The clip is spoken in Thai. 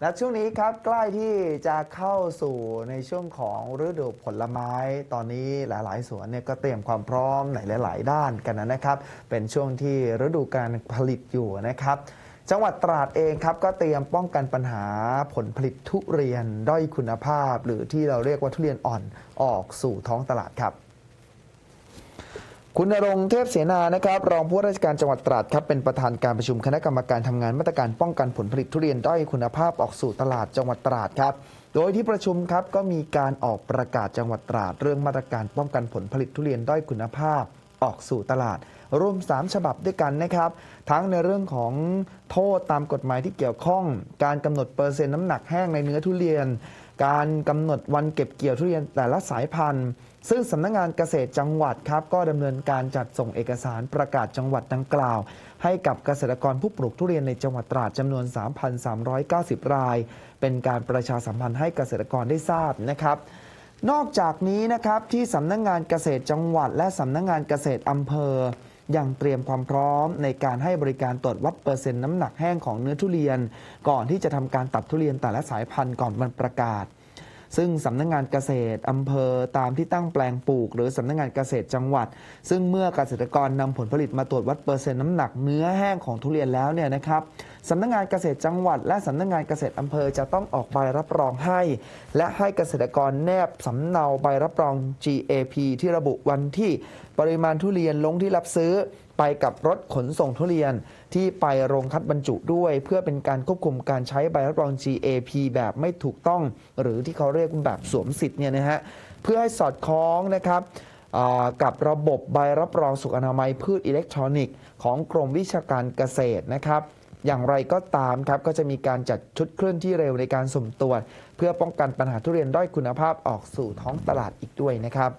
และช่วงนี้ครับใกล้ที่จะเข้าสู่ในช่วงของฤดูผลไม้ ตอนนี้หลาย ๆ สวนเนี่ยก็เตรียมความพร้อมในหลาย ๆ ด้านกันนะครับ เป็นช่วงที่ฤดูการผลิตอยู่นะครับ จังหวัดตราดเองครับก็เตรียมป้องกันปัญหาผลผลิตทุเรียนด้อยคุณภาพ หรือที่เราเรียกว่าทุเรียนอ่อนออกสู่ท้องตลาดครับ คุณณรงเทพเสนานะครับ รองผู้ว่าราชการจังหวัดตราดครับเป็นประธานการประชุมคณะกรรมการทำงานมาตรการป้องกันผลผลิตทุเรียนด้อยคุณภาพออกสู่ตลาดจังหวัดตราดครับ โดยที่ประชุมครับก็มีการออกประกาศจังหวัดตราด เรื่องมาตรการป้องกันผลผลิตทุเรียนด้อยคุณภาพออกสู่ตลาด รวม 3 ฉบับด้วยกันนะครับ ทั้งในเรื่องของโทษตามกฎหมายที่เกี่ยวข้อง การกำหนดเปอร์เซ็นต์น้ำหนักแห้งในเนื้อทุเรียน การกำหนดวันเก็บเกี่ยวทุเรียนแต่ละสายพันธุ์ ซึ่งสำนักงานเกษตรจังหวัดครับ ก็ดำเนินการจัดส่งเอกสารประกาศจังหวัดดังกล่าว ให้กับเกษตรกรผู้ปลูกทุเรียนในจังหวัดตราดจำนวน 3,390 ราย เป็นการประชาสัมพันธ์ให้เกษตรกรได้ทราบนะครับนอกจากนี้นะครับที่สำนักงงานเกษตรจังหวัด และสำนักงงานเกษตรอำเภอ ยังเตรียมความพร้อมในการให้บริการตรวจวัดเปอร์เซ็นต์น้ำหนักแห้งของเนื้อทุเรียน ก่อนที่จะทำการตัดทุเรียนแต่ละสายพันธุ์ก่อนวันประกาศ ซึ่งสำนักงานเกษตรอำเภอตามที่ตั้งแปลงปลูก หรือสำนักงานเกษตรจังหวัด ซึ่งเมื่อเกษตรกรนำผลผลิตมาตรวจวัดเปอร์เซ็นต์น้ำหนักเนื้อแห้งของทุเรียนแล้วเนี่ยนะครับ สำนักงานเกษตรจังหวัด และสำนักงานเกษตรอำเภอจะต้องออกใบรับรองให้ และให้เกษตรกรแนบสำเนาใบรับรอง GAP ที่ระบุวันที่ปริมาณทุเรียนลงที่รับซื้อไปกับรถขนส่งทุเรียนที่ไปโรงคัดบรรจุด้วย เพื่อเป็นการควบคุมการใช้ใบรับรอง GAP แบบไม่ถูกต้อง หรือที่เขาเรียกแบบสวมสิทธิ์เนี่ยนะฮะเพื่อให้สอดคล้องนะครับกับระบบใบรับรองสุขอนามัยพืชอิเล็กทรอนิกส์ของกรมวิชาการเกษตรนะครับ อย่างไรก็ตามครับก็จะมีการจัดชุดเคลื่อนที่เร็วในการสุ่มตรวจ เพื่อป้องกันปัญหาทุเรียนด้อยคุณภาพออกสู่ท้องตลาดอีกด้วยนะครับ